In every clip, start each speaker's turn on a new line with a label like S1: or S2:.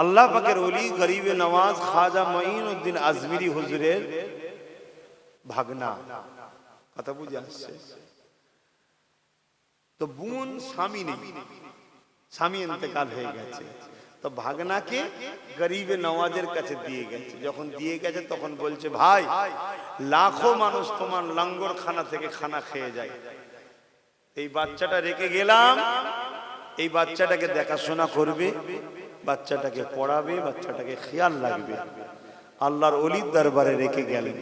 S1: আল্লাহ পাকের অলি গরিবে নওয়াজ খাজা মঈন উদ্দিন আজমিরি হুজুরের ভাগনা। কথা বুঝে আসছে? তো বোন, স্বামী নেই। স্বামী ইন্তেকাল হয়ে গেছে। তো ভাগনাকে গরিবে নওয়াজের কাছে দিয়ে গেছে। যখন দিয়ে গেছে, তখন বলছে, ভাই, লাখো মানুষ তোমার লাঙ্গর খানা থেকে খানা খেয়ে যায়। এই বাচ্চাটা রেখে গেলাম। এই বাচ্চাটাকে দেখাশোনা করবে। বাচ্চাটাকে পড়াবে, বাচ্চাটাকে খেয়াল রাখবে। আল্লাহর অলির দরবারে রেখে গেলেন।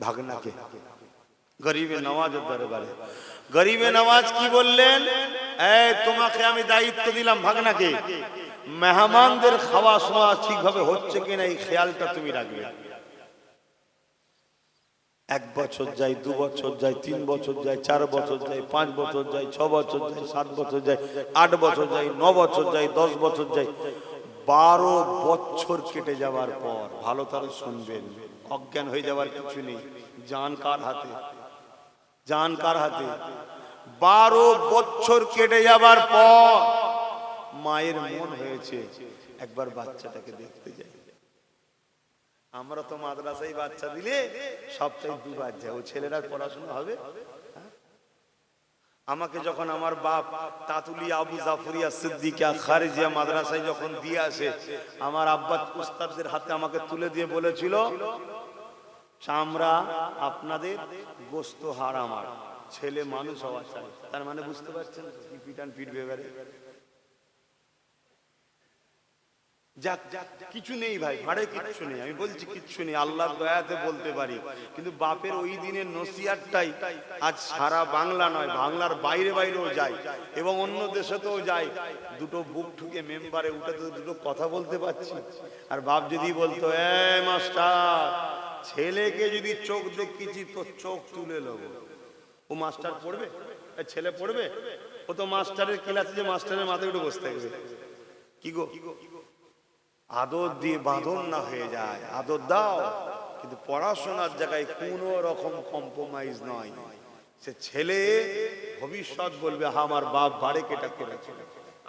S1: ভাগনাকে। গরিবে নওয়াজের দরবারে। গরিবে নওয়াজ কি বললেন? তোমাকে আমি দায়িত্ব দিলাম ভাগনাকে। মেহমানদের খাওয়া শোয়া ঠিকভাবে হচ্ছে কিনা এই খেয়ালটা তুমি রাখবে। এক বছর যায়, দু বছর যায়, তিন বছর যায়, চার বছর যায়, পাঁচ বছর যায়, ছ বছর যায়, সাত বছর যায়, আট বছর যায়, ন বছর যায়, দশ বছর যায়। বারো বছর কেটে যাওয়ার পর, ভালো তারা শুনবেন, অজ্ঞান হয়ে যাওয়ার কিছু নেই, জান কার হাতে? জান কার হাতে? বারো বছর কেটে যাবার পর, মায়ের মন হয়েছে, একবার বাচ্চাটাকে দেখতে যাই। আমরা তো মাদ্রাসায় বাচ্চা দিলে সপ্তাহে দুবার যায়। ও ছেলেরা পড়াশোনা হবে? হ্যাঁ? আমাকে যখন আমার বাপ তাতুলি আবু জাফরিয়া সিদ্দিকা খারিজিয়া মাদ্রাসায় যখন দিয়ে আসে, আমার আব্বা উস্তাদদের হাতে আমাকে তুলে দিয়ে বলেছিল, চামড়া আপনাদের গোস্ত হার আমার ছেলে মানুষ হওয়া চাই। তার মানে বুঝতে পারছেন পিটান পিটবে এবারে কিছু নেই ভাই কিচ্ছু নেই, আমি বলছি কিচ্ছু নেই দয়াতে বলতে পারি। কিন্তু বাপের ওই দিনের নসিয়ারটাই আজ সারা বাংলা নয়, বাংলার বাইরে বাইরেও যায় এবং অন্য দেশেতেও যায়। দুটো বুক মেম্বারে উঠে তো দুটো কথা বলতে আর বাপ যদি বলতো, এ মাস্টার, ছেলেকে যদি চোখ দেখিয়েছি তো চোখ তুলে নেব। ও মাস্টার পড়বে? ছেলে পড়বে? ও তো মাস্টারের ক্লাসে যে মাস্টারের মাথায় উঠে বসে থাকবে। কি গো? আদর দিয়ে বাঁধন না হয়ে যায়। আদর দাও, কিন্তু পড়াশোনার জায়গায় কোনো রকম কম্প্রোমাইজ নয়। সে ছেলে ভবিষ্যৎ বলবে হা আমার বাপ বারেক এটা করেছিল।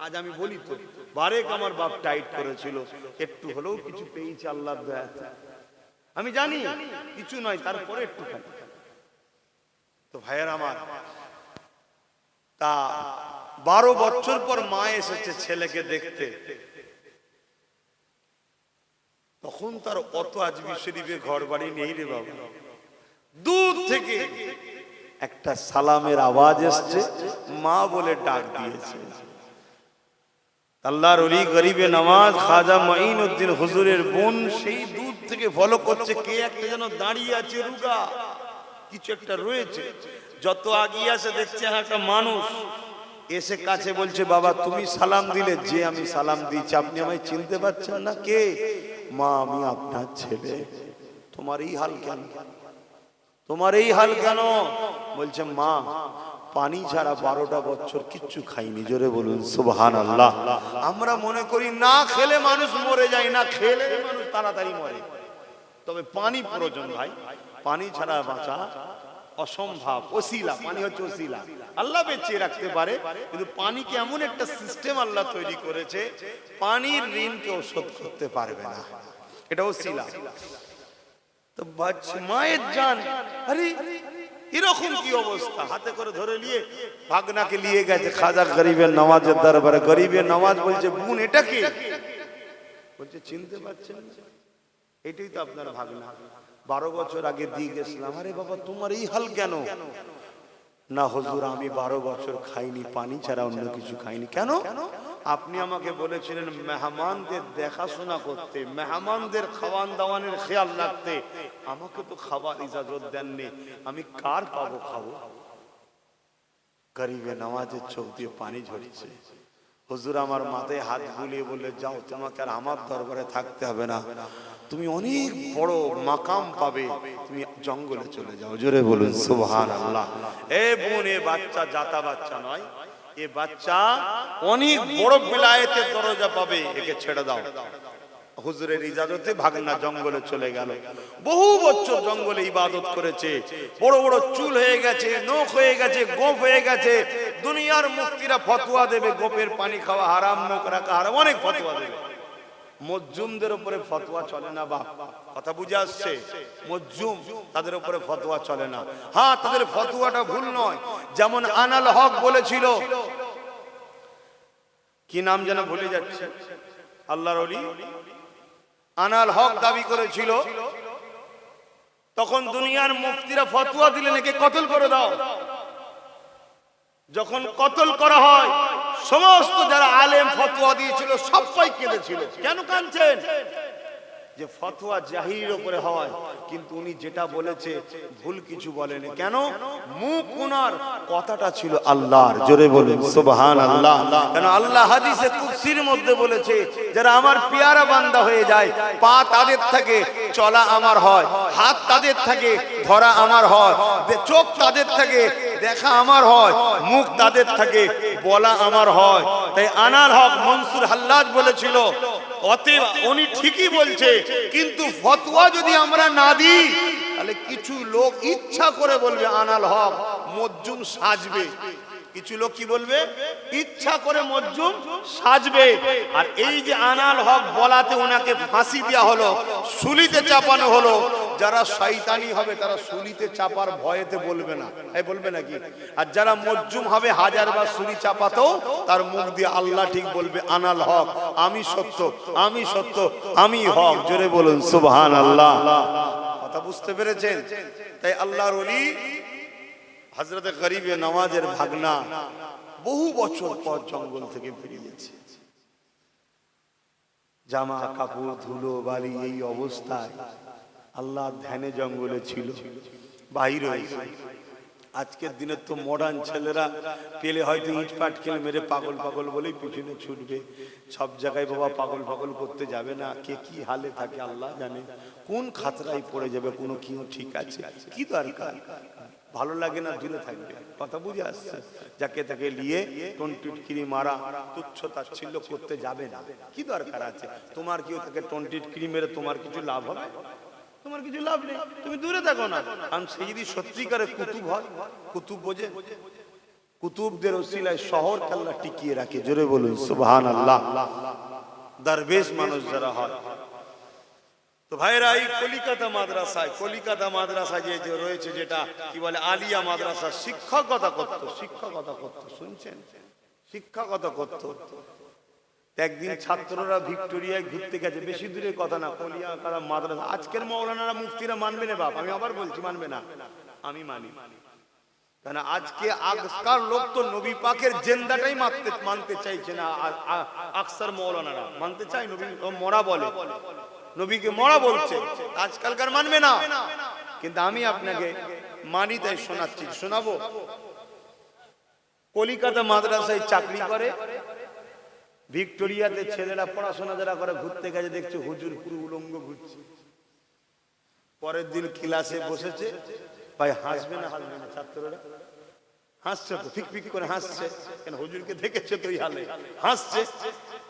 S1: আজ আমি বলি তো, বারেক আমার বাপ টাইট করেছিল, একটু হলেও কিছু পেয়েছে আল্লাহ আমি জানি, কিছু নয়, তারপরে একটু তো ভাইয়ের আমার, তা বারো বছর পর মা এসেছে ছেলেকে দেখতে। তখন তার অত আজমি শরীফে ঘর বাড়ি নেই রে বাবা। দূর থেকে একটা সালামের আওয়াজ এসছে মা বলে ডাক দিয়েছে। আল্লাহর অলি গরিবে নামাজ খাজা মঈন উদ্দিন হুজুরের বোন সেই দূর থেকে ফলো করছে কে একটা যেন দাঁড়িয়ে আছে রুগা। কিছু একটা রয়েছে। যত আগিয়ে আসে দেখছে হ্যাঁ একটা মানুষ। এসে কাছে বলছে বাবা তুমি সালাম দিলে যে আমি সালাম দিচ্ছি আপনি আমায় চিনতে পারছেন না কে? মা, আমি আপনার ছেলে। তোমার এই হাল কেন? তোমার এই হাল কেন? বলছে, মা, পানি ছাড়া বারোটা বছর কিচ্ছু খাইনি। জোরে বলুন সুবহান আল্লাহ আমরা মনে করি না খেলে মানুষ মরে যায়, না খেলে মানুষ তাড়াতাড়ি মরে। তবে পানি প্রয়োজন ভাই। পানি ছাড়া বাঁচা অসম্ভব ওসিলা পানি হচ্ছে ওসিলা আল্লাহ বেঁচিয়ে রাখতে পারে কিন্তু পানিকে এমন একটা সিস্টেম আল্লাহ তৈরি করেছে? পানির ঋণ কেউ শোধ করতে পারবে না। এটা ওসিলা তো মায়ের জান আরে এরকম কি অবস্থা? হাতে করে ধরে নিয়ে ভাগনাকে নিয়ে গেছে খাজা গরিবের নামাজের দরবারে। গরিবের নামাজ বলছে বোন এটা কি? বলছে চিনতে পারছেন এটাই তো আপনার ভাগনা। বারো বছর আগে দিয়ে গেছিলাম। আরে বাবা, তোমার এই হাল কেন? না, হুজুর, আমি বারো বছর খাইনি, পানি ছাড়া অন্য কিছু খাইনি। কেন? আপনি আমাকে বলেছিলেন, মেহমানদের দেখাশোনা করতে, মেহমানদের খাওয়ান দাওয়ানের খেয়াল রাখতে। আমাকে তো খাবার ইজাজত দেননি। আমি কার পাবো খাব? গরিবে নামাজের চোখ দিয়ে পানি ঝরছে। হুজুর, আমার মাথায় হাত বুলিয়ে বলে যাও, তোমাকে আর আমার দরবারে থাকতে হবে না। তুমি অনেক বড় মাকাম পাবে। তুমি জঙ্গলে চলে যাও। জোরে বলুন সুবহান আল্লাহ এ বোন এ বাচ্চা জাতা বাচ্চা নয়। এ বাচ্চা অনেক বড় বিলায়েতের দরজা পাবে। একে ছেড়ে দাও। হুজুরের ইজাজতে ভাগনা জঙ্গলে চলে গেল। বহু বছর জঙ্গলে ইবাদত করেছে। বড় বড় চুল হয়ে গেছে নখ হয়ে গেছে গোপ হয়ে গেছে। দুনিয়ার মুক্তিরা ফতোয়া দেবে গোপের পানি খাওয়া হারাম নখ রাখা হারাম অনেক ফতোয়া দেবে। মজ্জুমদের উপরে ফতোয়া চলে না, বাপ। কথা বুঝে আসছে? মজ্জুম তাদের উপরে ফতোয়া চলে না। হ্যাঁ তাদের ফতোয়াটা ভুল নয়। যেমন আনাল হক বলেছিল। কি নাম যেন ভুলে যাচ্ছে? আল্লাহর অলি আনাল হক দাবি করেছিল। তখন দুনিয়ার মুফতিরা ফতোয়া দিলেন একে কতল করে দাও? যখন কতল করা হয় সমস্ত যারা আলেম ফতোয়া দিয়েছিল সবাই কেঁদেছিল। কেন কাঁদছেন? যে ফতোয়া জাহির উপরে হয় কিন্তু উনি যেটা বলেছে ভুল কিছু বলেনি। কেন? মুখ ওনার কথাটা ছিল আল্লাহর। জোরে বলুন সুবহান আল্লাহ কেন? আল্লাহ হাদিসে কুরসির মধ্যে বলেছে যারা আমার পেয়ারা বান্দা হয়ে যায় পা তাদের থাকে চলা আমার হয় হাত তাদের থাকে ধরা আমার হয়। চোখ তাদের থাকে, দেখা আমার হয়। মুখ তাদের থাকে, বলা আমার হয়। তাই আনার হক মনসুর হাল্লাজ বলেছিল। অতএব উনি ঠিকই বলছে, কিন্তু ফতোয়া যদি আমরা না দিই, তাহলে কিছু লোক ইচ্ছা করে বলবে আনাল হক মজ্জুম সাজবে। কিছু লোক কি বলবে? ইচ্ছা করে মজ্জুম সাজবে। আর এই যে আনাল হক বলাতে ওনাকে ফাঁসি দেওয়া হলো, সুলিতে চাপানো হলো যারা শয়তানি হবে, তারা সুলিতে চাপার ভয়েতে বলবে না। এই বলবে নাকি? আর যারা মজ্জুম হবে, হাজার বার সুলি চাপাতেও তার মুখ দিয়ে আল্লাহ ঠিক বলবে, আনাল হক, আমি সত্য আমি সত্য, আমি হক। জোরে বলুন সুবহান আল্লাহ কথা বুঝতে পেরেছেন? তাই আল্লাহর ওলি হজরত গরিবে নওয়াজের ভাগনা বহু বছর পর জঙ্গল থেকে বেরিয়েছে জামা, কাপড়, ধুলো, বালি, এই অবস্থায় আল্লাহ ধ্যানে জঙ্গলে ছিল, বাহির হয়েছে। আজকের দিনে তো মডার্ন ছেলেরা পেলে হয়তো ইট পাট খেলে মেরে পাগল পাগল বলেই পিছনে ছুটবে। সব জায়গায় বাবা পাগল পাগল করতে যাবে না। কে কি হালে থাকে আল্লাহ জানে। কোন খাতরায় পড়ে যাবে, কোনো কি ঠিক আছে? কি দরকার? ভালো লাগে না, দূরে থাকবে। কথা বুঝে আসছে। যাকে তাকে নিয়ে টন্টিটকিরি মারা, তুচ্ছ তাচ্ছিল্য করতে যাবে না। কি দরকার আছে? তোমার কেউ তাকে টন্টিটকিরি মেরে তোমার কিছু লাভ হবে? তোমার কিছু লাভ নেই, তুমি দূরে থাকো না। কারণ সে যদি সত্যিকারে কুতুব হয়, কুতুব বোঝে? কুতুবদের ওসিলায় শহর কাল্লা টিকিয়ে রাখে, জোরে বলুন সুবহান আল্লাহ দরবেশ মানুষ যারা হয়। তো ভাইরা এই কলিকাতা মাদ্রাসায় কলিকাতা মাদ্রাসায় যে যে রয়েছে যেটা, কি বলে, আলিয়া মাদ্রাসা, শিক্ষকতা করতো শিক্ষকতা করতো, শুনছেন? শিক্ষকতা করতো। একদিন ছাত্ররা ভিক্টোরিয়ায় ঘুরতে গেছে। বেশি দূরে কথা না কলিয়াকাটা মাদ্রাসা। আজকের মৌলানারা মুফতিরা মানবে না বাপ আমি আবার বলছি মানবে না। আমি মানি। কেন আজকে আজকাল লোক তো নবী পাকের জেন্দাটাই মানতে মানতে চাইছে না। আ- আ- আকসার মৌলানারা মানতে চাই নবী ও মরা বলে। নবীকে মরা বলছে। আজকালকার মানবে না। কিন্তু আমি আপনাকে মানি তাই শোনাচ্ছি শোনাবো? কলিকাতা মাদ্রাসায় চাকরি করে ভিক্টোরিয়াতে ছেলেরা পড়াশোনা যারা করে ঘুরতে গেছে দেখছে হুজুর পুরো উলঙ্গ ঘুরছে। পরের দিন ক্লাসে বসেছে ভাই হাসবে না হাসবে না ছাত্ররা? হাসছে তো ফিক ফিক করে হাসছে। কেন হুজুরকে দেখেছে তো এই হালে? হাসছে।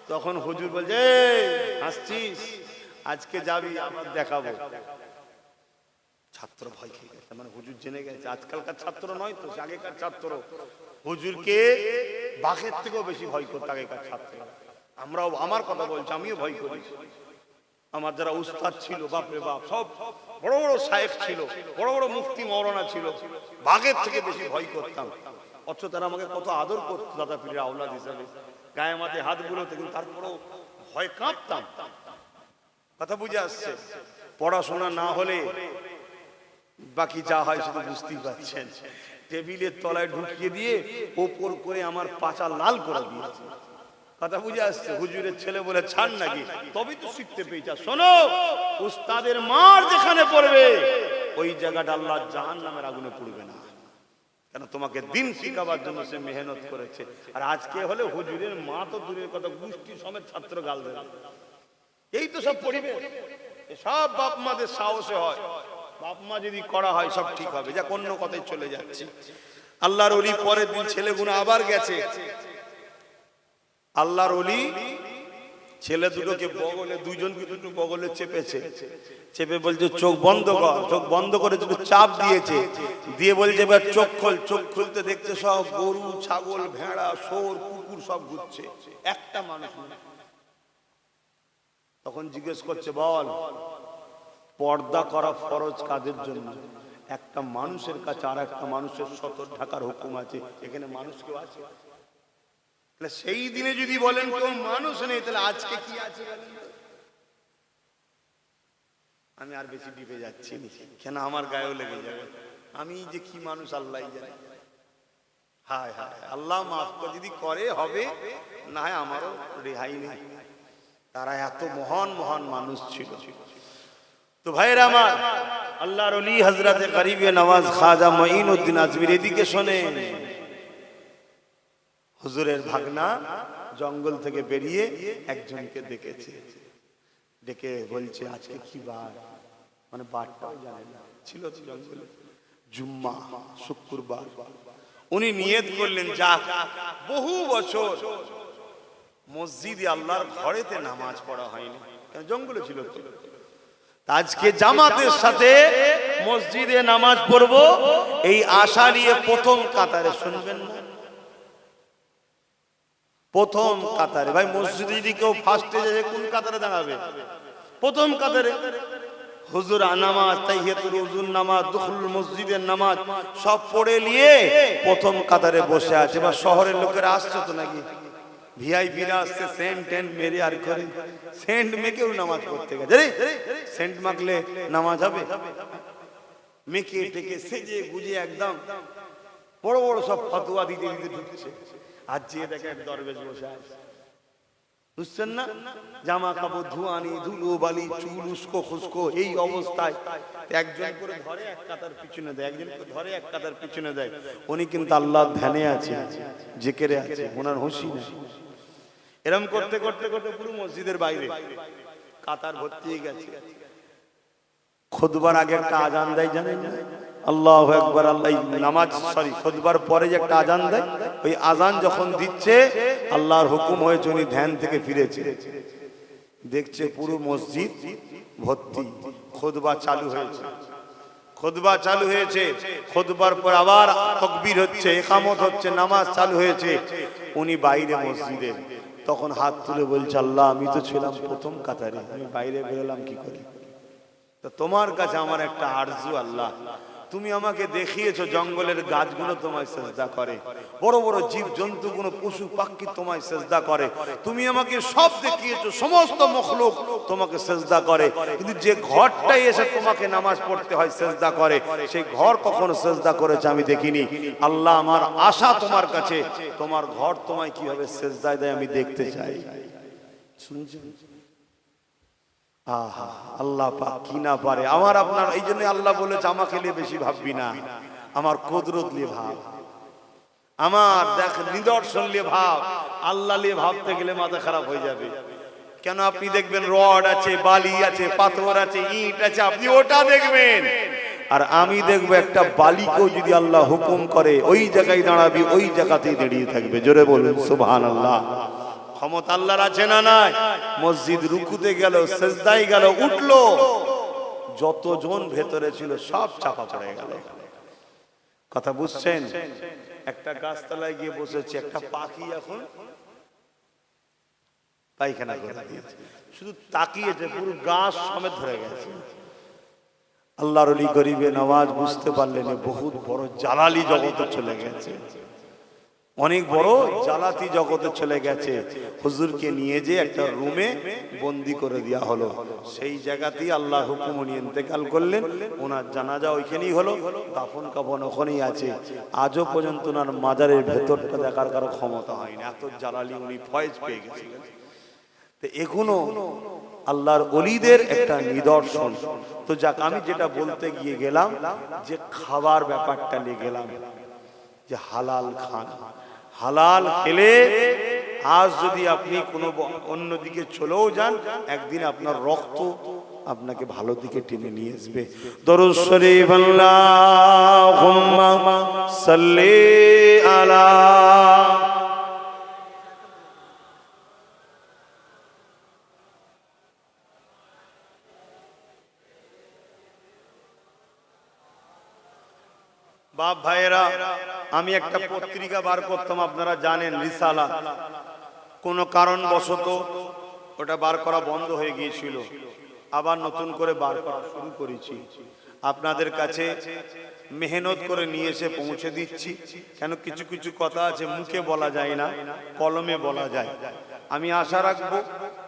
S1: তখন হুজুর বলছে "এই, হাসছিস? আজকে যাবি আবার দেখাবো। ছাত্র ভয় খেয়ে গেছে। মানে হুজুর জেনে গেছে, আজকালকার ছাত্র নয় তো আগেকার ছাত্র। হুজুরকে বাঘের থেকেও বেশি ভয় করতো আগেকার ছাত্র আমরাও আমার কথা বলছি, আমিও ভয় করি। আমার যারা উস্তাদ ছিল বাপরে বাপ, সব বড় বড় শায়েখ ছিল, বড় বড় মুফতি মৌলানা ছিল, বাঘের থেকে বেশি ভয় করতাম। অথচ তারা আমাকে কত আদর করতো, দাদা পীরের আওলাদ হিসাবে। গায়ে মাঝে হাত বুলোতে কিন্তু তারপরেও ভয় কাঁপতাম। কথা বুঝে আসছে? পড়াশোনা না হলে বাকি যা হয় শুধু বুঝতেই পারছেন। টেবিলের তলায় ঢুকিয়ে দিয়ে ওপর করে আমার পাচা লাল করে দিয়েছে। কথা বুঝে আসছে? হুজুরের ছেলে বলে, ছাড় নাকি? তবেই তো শিখতে পেয়েছা। শোনো, উস্তাদের মার যেখানে পড়বে, ওই জায়গাটা আল্লাহ জাহান নামের আগুনে পড়বে না। কেন? তোমাকে দিন শিখাবার জন্য সে মেহনত করেছে। আর আজকে হলে হুজুরের মা তো দূরের কথা, গোষ্ঠী সমেত ছাত্র গাল দেবে। এই তো সব পরিবেশ। সব বাপ মাদের সাহসে হয়। বাপ যদি করা হয়, সব ঠিক হবে। যা অন্য কথায় চলে যাচ্ছে। আল্লাহর অলি পরের দিন ছেলেগুলো আবার গেছে। আল্লাহর অলি ছেলে দুটোকে বগলে দুইজনকে দুটো বগলে চেপেছে। চেপে বলছে, চোখ বন্ধ কর। চোখ বন্ধ করে দুটো চাপ দিয়েছে। দিয়ে বলছে, এবার চোখ খোল। চোখ খুলতে দেখছে সব গরু, ছাগল, ভেড়া, শোর, কুকুর সব ঘুরছে। একটা মানুষ তখন জিজ্ঞেস করছে, বল পর্দা করা ফরজ কাদের জন্য। একটা মানুষের কাছে আর একটা মানুষের সতর ঢাকার হুকুম আছে, এখানে মানুষ কেউ আছে? তাহলে সেই দিনে যদি বলেন কেউ মানুষ নেই, তাহলে আজকে কি আছে আমি আর বেশি ডিপে যাচ্ছি। কেন আমার গায়েও লেগে যাবে? আমি যে কি মানুষ, আল্লাহ জানে। হায় হায়, আল্লাহ মাফ করে, যদি করে, হবে, না হয় আমারও রেহাই নেই। তারা এত মহান মহান মানুষ ছিল। তো ভাইরা আমার, আল্লাহর অলি হজরতে গরিবে নওয়াজ খাজা মঈন উদ্দিন আজমির এদিকে শোনেন হুজুরের ভাগনা জঙ্গল থেকে বেরিয়ে একজনকে দেখেছে ডেকে বলছে, আজকে কি বার? মানে বারটাও জানে না। ছিল জঙ্গলে। জুম্মা, শুক্রবার। উনি নিয়ত করলেন যা বহু বছর মসজিদে আল্লাহর ঘরেতে নামাজ পড়া হয়নি। জঙ্গলে ছিল আজকে জামাতের সাথে মসজিদে নামাজ পড়ব। এই আশা নিয়ে প্রথম কাতারে শুনবেন না। প্রথম কাতারে। ভাই মসজিদে যদি কেউ ফার্স্টে যায় কোন কাতারে দাঁড়াবে? প্রথম কাতারে। হুজুর নামাজ তাইহিয়াতুল উজুর নামাজ দুখুল মসজিদের নামাজ সব পড়ে নিয়ে প্রথম কাতারে বসে আছে। বা শহরের লোকেরা আসছে তো নাকি? ভিআইপিরা আসছে সেন্ট টেন্ট মেরে আর করে। সেন্ট মেকেও নামাজ পড়তে গেছে। সেন্ট মাখলে নামাজ হবে। মেকে টেকে সেজে, গুজে একদম। বড় বড় সব ফতোয়া দিতে দিতে ঢুকছে। আর যে দেখে এক দরবেশ বসে আছে। বুঝছেন না? জামা কাপড়, ধুয়ানি, ধুলো, বালি, চুল, উস্কো, খুস্কো, এই অবস্থায় একজন করে ধরে, এক কাতার পিছনে দেয়। একজন করে ধরে, এক কাতার পিছনে দেয়। উনি কিন্তু আল্লাহ ধ্যানে আছে, জেকেরে আছে, ওনার হুঁশি এরম করতে করতে করতে পুরো মসজিদের বাইরে কাতার ভর্তি হয়ে গেছে। খুদবার আগে একটা আজান দেয় জানেন? আল্লাহ একবার আল্লাহ নামাজ, সরি, খুদবার পরে যে একটা আজান দেয়, ওই আজান যখন দিচ্ছে, আল্লাহর হুকুম হয়েছে উনি ধ্যান থেকে ফিরেছে। দেখছে পুরো মসজিদ ভর্তি, খুদবা চালু হয়েছে। খুদবা চালু হয়েছে, খুদবার পর আবার তকবীর হচ্ছে, একামত হচ্ছে, নামাজ চালু হয়েছে। উনি বাইরে মসজিদে তখন হাত তুলে বলছে, আল্লাহ, আমি তো ছিলাম প্রথম কাতারে, আমি বাইরে বেরোলাম কি করে? তা তোমার কাছে আমার একটা আরজু, আল্লাহ। তুমি আমাকে দেখিয়েছো, জঙ্গলের গাছগুলো তোমায় সেজদা করে। বড় বড় জীব জন্তুগুলো পশু পাখি তোমায় সেজদা করে। তুমি আমাকে সব দেখিয়েছো, সমস্ত মখলুক তোমাকে সেজদা করে। কিন্তু যে ঘরটাই এসে তোমাকে নামাজ পড়তে হয়, সেজদা করে। সেই ঘর কখনো সেজদা করেছে, আমি দেখিনি। আল্লাহ আমার আশা তোমার কাছে। তোমার ঘর তোমায় কীভাবে সেজদায় দেয়, আমি দেখতে চাই। শুনছেন? আহা, আল্লাহ পাক কি না পারে? আমার আপনার, এই জন্য আল্লাহ বলেছে, আমাকে নিয়ে বেশি ভাববি না। আমার কুদরত নিয়ে ভাব। আমার দেখ, নিদর্শন নিয়ে ভাব। আল্লাহ নিয়ে ভাবতে গেলে মাথা খারাপ হয়ে যাবে। কেন আপনি দেখবেন রড আছে, বালি আছে, পাথর আছে, ইট আছে, আপনি ওটা দেখবেন। আর আমি দেখব একটা বালিকেও যদি আল্লাহ হুকুম করে, ওই জায়গায় দাঁড়াবি, ওই জায়গাতেই দাঁড়িয়ে থাকবে। জোরে বলুন সুবহান আল্লাহ ক্ষমতা আল্লাহর আছে না নাই? মসজিদ রুকুতে গেল সেজদাই গেল, উঠল। যতজন ভেতরে ছিল, সব চাপা পড়ে গেল। কথা বুঝছেন? একটা গাছতলায় গিয়ে বসেছে, একটা পাখি এখন পায়খানা করে দিয়েছে। শুধু তাকিয়েছে, পুরো গাছ সমেত ধরে গেছে। আল্লাহর গরিবে নওয়াজ বুঝতে পারলেন, বহুত বড় জালালি জগতে চলে গেছে। অনেক বড় জালাতি জগতে চলে গেছে। হুজুরকে নিয়ে যে একটা রুমে বন্দি করে দেওয়া হলো। সেই জায়গাতেই আল্লাহ হুকুম উনি ইন্তেকাল করলেন। ওনার জানাজা ওইখানেই হলো। দাফন কাফন ওখানেই আছে। আজও পর্যন্ত ওনার মাজারের ভেতরটা দেখার কারও ক্ষমতা হয়নি। এত জালালি উনি ফয়েজ পেয়ে গেছিলেন তো এখনও আল্লাহর অলিদের একটা নিদর্শন। তো যাক, আমি যেটা বলতে গিয়ে গেলাম যে খাবার ব্যাপারটা নিয়ে গেলাম। যে হালাল খান। হালাল খেলে আজ যদি আপনি কোনো অন্য দিকে চলেও যান, একদিন আপনার রক্ত আপনাকে ভালো দিকে টেনে নিয়ে আসবে। দরুদ শরীফ সাল্লি আলা বাপ ভাইয়েরা আমি একটা পত্রিকা বার করতাম, আপনারা জানেন, রিসালা। কোন কারণবশত ওটা বার করা বন্ধ হয়ে গিয়েছিল। আবার নতুন করে বার করা শুরু করেছি। আপনাদের কাছে মেহনত করে নিয়ে এসে পৌঁছে দিচ্ছি। কেন, কিছু কিছু কথা আছে, মুখে বলা যায় না, কলমে বলা যায়। আমি আশা রাখব,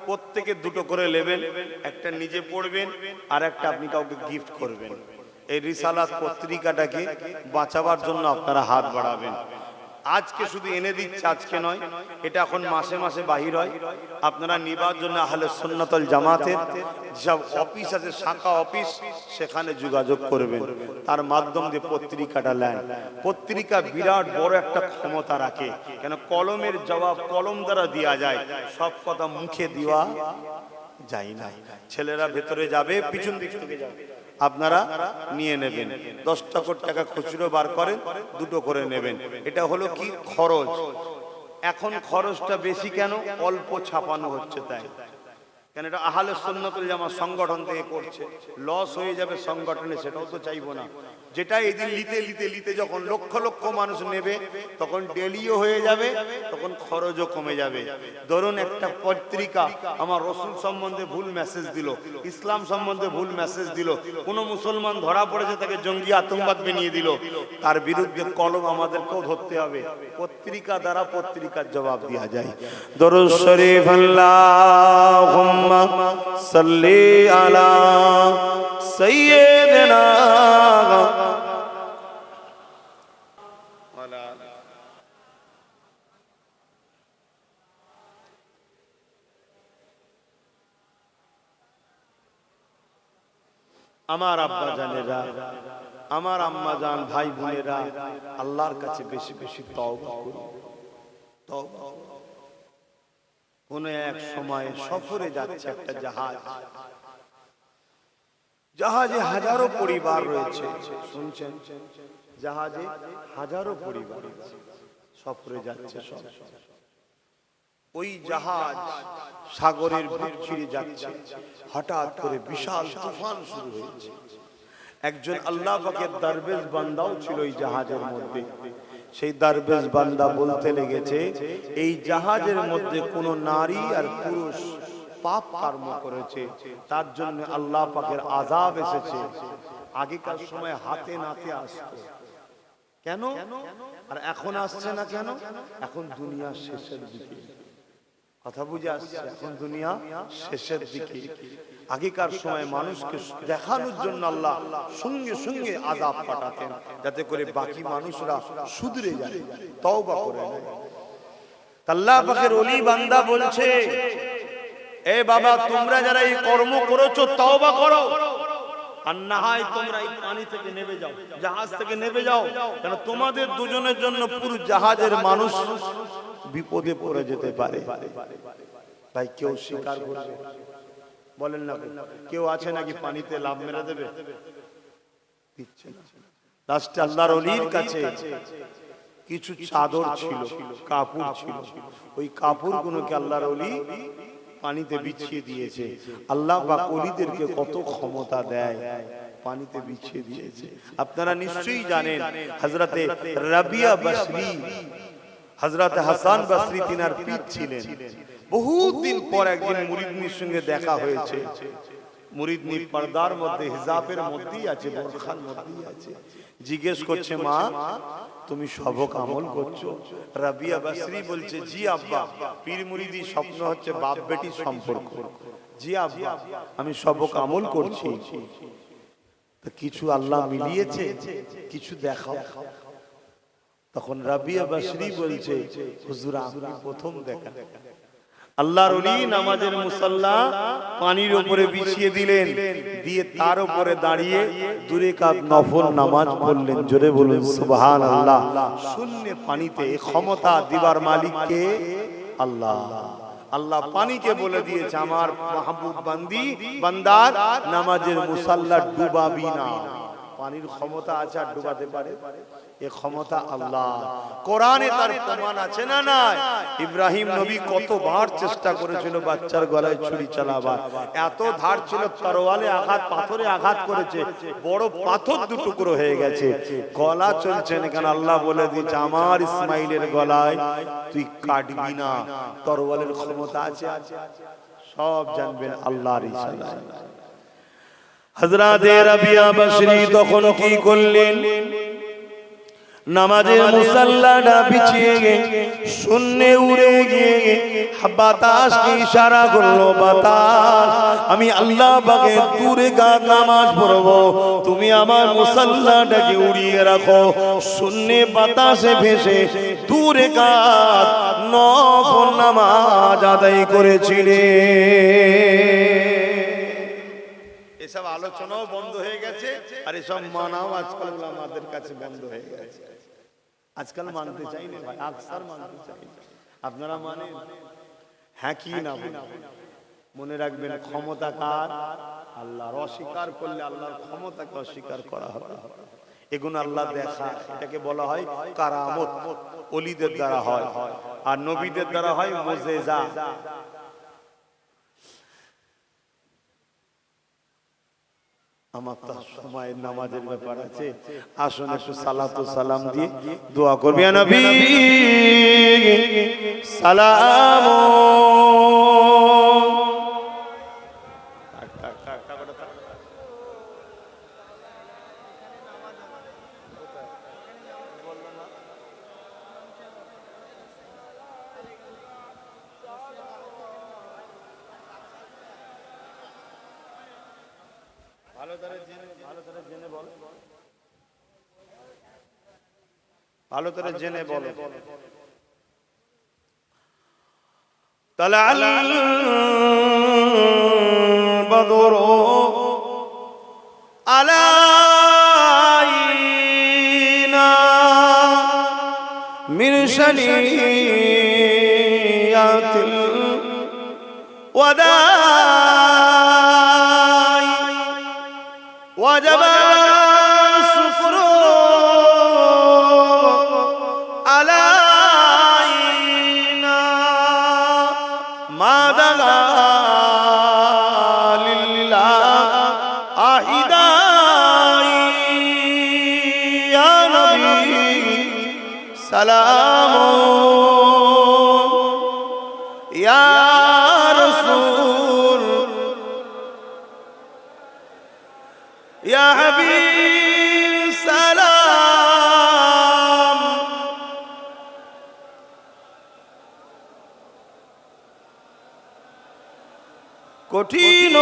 S1: প্রত্যেকে দুটো করে নেবেন একটা নিজে পড়বেন আর একটা আপনি কাউকে গিফট করবেন। এই রিসালাত পত্রিকাটাকে বাঁচাবার জন্য আপনারা হাত বাড়াবেন। আজকে শুধু এনে দিচ্ছে, আজকে নয়, এটা এখন মাসে মাসে বাহির হয়। আপনারা নিবার জন্য আহলে সুন্নতল জামাতের সব অফিস আছে, শাখা অফিস, সেখানে যোগাযোগ করবেন। তার মাধ্যম দিয়ে পত্রিকাটা নেন। পত্রিকা বিরাট বড় একটা ক্ষমতা রাখে। কেন কলমের জবাব কলম দ্বারা দেওয়া যায়, সব কথা মুখে দেওয়া যায় না। ছেলেরা ভেতরে যাবে, পিছন দিক থেকে যাবে। আপনারা নিয়ে নেবেন। দশটা কোটি টাকা খুচরো বার করেন, দুটো করে নেবেন। এটা হলো কি? খরচ। এখন খরচটা বেশি কেন? অল্প ছাপানো হচ্ছে তাই। কেন এটা আহলে সুন্নতুল জামা সংগঠন থেকে করছে লস হয়ে যাবে সংগঠনে, সেটাও তো চাইব না। যেটা এদিন লিতে লিতে লিতে যখন লক্ষ লক্ষ মানুষ নেবে, তখন ডেলিও হয়ে যাবে, তখন খরচও কমে যাবে। ধরুন একটা পত্রিকা আমার রসুল সম্বন্ধে ভুল মেসেজ দিল, ইসলাম সম্বন্ধে ভুল মেসেজ দিল, কোনো মুসলমান ধরা পড়েছে, তাকে জঙ্গি আতঙ্কবাদ বানিয়ে দিল। তার বিরুদ্ধে কলম আমাদেরকেও ধরতে হবে। পত্রিকা দ্বারা পত্রিকার জবাব দেওয়া যায়। দরুদ শরীফ আল্লাহুম্মা সাল্লি আলা সাইয়্যিদিনা আমার আব্বা জানেরা, আমার আম্মা জান, ভাই বোনেরা, আল্লাহর কাছে বেশি বেশি তওবা করুন তওবা কোন এক সময় সফরে যাচ্ছে একটা জাহাজ। জাহাজে। হাজারো পরিবার রয়েছে। শুনছেন? জাহাজে হাজারো পরিবার সফরে যাচ্ছে সব ওই জাহাজ সাগরের বুক ছিঁড়ে যাচ্ছে। হঠাৎ করে বিশাল তুফান শুরু হয়েছে। একজন আল্লাহ পাকের দারবেশ বান্দাও ছিল এই জাহাজের মধ্যে। সেই দারবেশ বান্দা বলতে লেগেছে, এই জাহাজের মধ্যে কোনো নারী আর পুরুষ পাপ কর্ম করেছে, তার জন্য আল্লাহ পাকের আজাব এসেছে। আগেকার সময় হাতে নাতে আসতো। কেন? আর এখন আসছে না কেন? এখন দুনিয়া শেষের দিকে। কথা বুঝে আসছে, এখন দুনিয়া শেষের দিকে। আগেকার সময় মানুষকে দেখানোর জন্য আল্লাহ সঙ্গে সঙ্গে আজাব পাঠাতেন, যাতে করে বাকি মানুষরা সুধরে যায়, তওবা করে আল্লাহ অলি বান্দা বলছে, এ বাবা, তোমরা যারা এই কর্ম করেছ, তওবা করো। আর না হয় তোমরা এই পানি থেকে নেমে যাও, জাহাজ থেকে নেমে যাও, কেন তোমাদের দুজনের জন্য পুরো জাহাজের মানুষ বিপদে পড়ে যেতে পারে। তাই কেউ স্বীকার করবে? বলেন না কেউ আছে নাকি পানিতে লাভ মেরে দেবে? দিচ্ছে লাস্টে আল্লাহর অলির কাছে কিছু চাদর ছিল, কাপড় ছিল। ওই কাপড় গুলোকে আল্লাহর অলি পানিতে বিছিয়ে দিয়েছে। আল্লাহ বা অলিদেরকে কত ক্ষমতা দেয়, পানিতে বিছিয়ে দিয়েছে। আপনারা নিশ্চয়ই জানেন হজরতে রাবিয়া বসরি হজরত হাসান বসরি তিনার পিঠ ছিলেন। বহুদিন পর একদিন মুরিদনির সঙ্গে দেখা হয়েছে। মুরিদনি পর্দার মধ্যে, হিজাবের মধ্যেই আছে, বোরখার মধ্যেই আছে। জিজ্ঞেস করছে, মা, তুমি সবক আমল করছ? রাবিয়া বাসরি বলছে, জি আব্বা, পীর মুরিদি স্বপ্ন হচ্ছে বাপ বেটির সম্পর্ক। জি আব্বা, আমি সবক আমল করছি। কিছু আল্লাহ মিলিয়েছে? কিছু দেখাও। তখন রাবিয়া বাসরি বলছে, হুজুর, আপনি প্রথম দেখা। আল্লাহর নামাজের মুসাল্লা পানির উপরে বিছিয়ে দিলেন দিয়ে তার উপরে দাঁড়িয়ে দূরে কাত নফল নামাজ পড়লেন জোরে বলুন সুবহান আল্লাহ শূন্য পানিতে ক্ষমতা দিবার মালিককে আল্লাহ। আল্লাহ। পানিকে বলে দিয়েছে আমার মাহবুব বান্দি বান্দার নামাজের মুসাল্লা ডুবাবি না। পানির ক্ষমতা আছে আর ডুবাতে পারে। এ ক্ষমতা আল্লাহ। কোরআনে তার প্রমাণ আছে না না ইব্রাহিম নবী কতবার চেষ্টা করেছিল বাচ্চার গলায় ছুরি চালাবার। এত ধার ছিল, তরোয়ালে আঘাত, পাথরে আঘাত করেছে। বড় পাথর দুটুকরো হয়ে গেছে। গলা চলছে না কেন? আল্লাহ বলে দিয়েছে, আমার ইসমাইলের গলায় তুই কাটবি না। তরোয়ালের ক্ষমতা আছে সব জানবেন আল্লাহর ইশারায়। হযরতে রাবিয়া বসরি তখন কি করলেন? নামাজের মুসাল্লাটা বিছিয়ে গে শূন্যে উড়ে গিয়ে বাতাসকে ইশারা করল বাতাস আমি আল্লাহ পাকে দূরে কার নামাজ পড়ব। তুমি আমার মুসাল্লাটাকে উড়িয়ে রাখো। শূন্যে বাতাসে ভেসে দূরে কার নফল নামাজ আদায় করেছিলে। এসব আলোচনাও বন্ধ হয়ে গেছে, আর এসব মানাও আজকাল আমাদের কাছে বন্ধ হয়ে গেছে। আজকাল মানতে চাই না ভাই, আকসার মানতে চাই আপনারা মানে হ্যাঁ কি না মনে রাখবেন, ক্ষমতা কার? আল্লাহর অস্বীকার করলে আল্লাহর ক্ষমতাকে অস্বীকার করা হবে। এগুলো আল্লাহ দেখা এটাকে বলা হয় কারামত। অলিদের দ্বারা হয়, আর নবীদের দ্বারা হয় মোজেজা। আমার তো সময় নামাজের ব্যাপার আছে। আসুন একটু সালাতু সালাম দিয়ে দোয়া করবি। নবী সালাম ভালো করে জেনে বলো। তাহলে বদর আলাইনা মিরশনি ইয়াতিল ওয়াদাই ওয়াজাবা কঠিন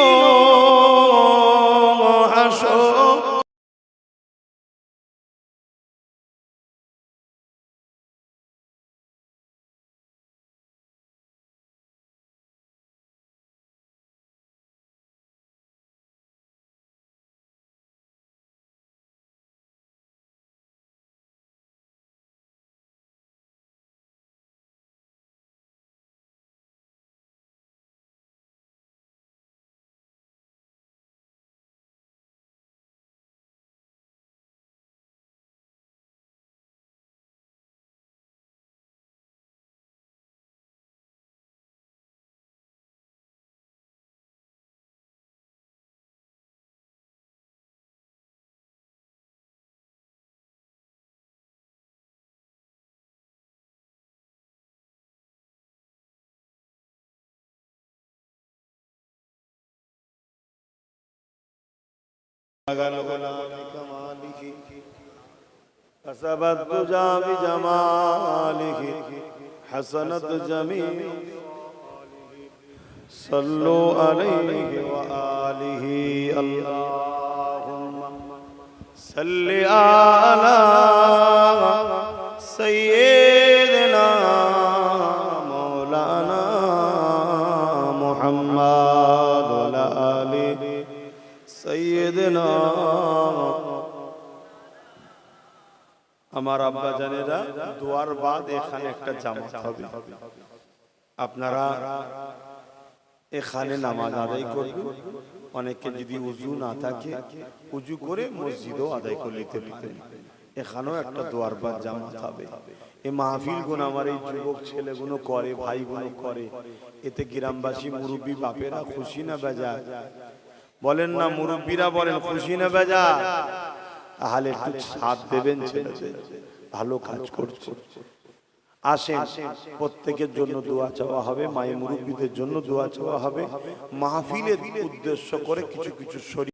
S1: كسبت تجا بجماله حسنت جميع صلوا عليه وآله اللهم صل على سيدنا আমার আব্বা জানেরা, দুয়ার বাদ এখানে একটা জামাত হবে। আপনারা এখানে নামাজ আদায় করবেন। অনেকে যদি উজু না থাকে, উজু করে মসজিদও আদায় করে নিতে পারেন। এখানেও একটা দোয়ার বাদ জামাত হবে। এই মাহফিল গুণ আমার এই যুবক ছেলেগুলো করে ভাই গুলো করে। এতে গ্রামবাসী মুরব্বী বাপেরা খুশি না বেজা বলেন না মুরব্বীরা বলেন খুশি না বেজা? তাহলে একটু সাথ দেবেন ছেলেদের। ভালো কাজ করছে। আসেন প্রত্যেকের জন্য দোয়া চাওয়া হবে মায়ের মুরব্বীদের জন্য দোয়া চাওয়া হবে। মাহফিলের উদ্দেশ্য করে কিছু কিছু শরীর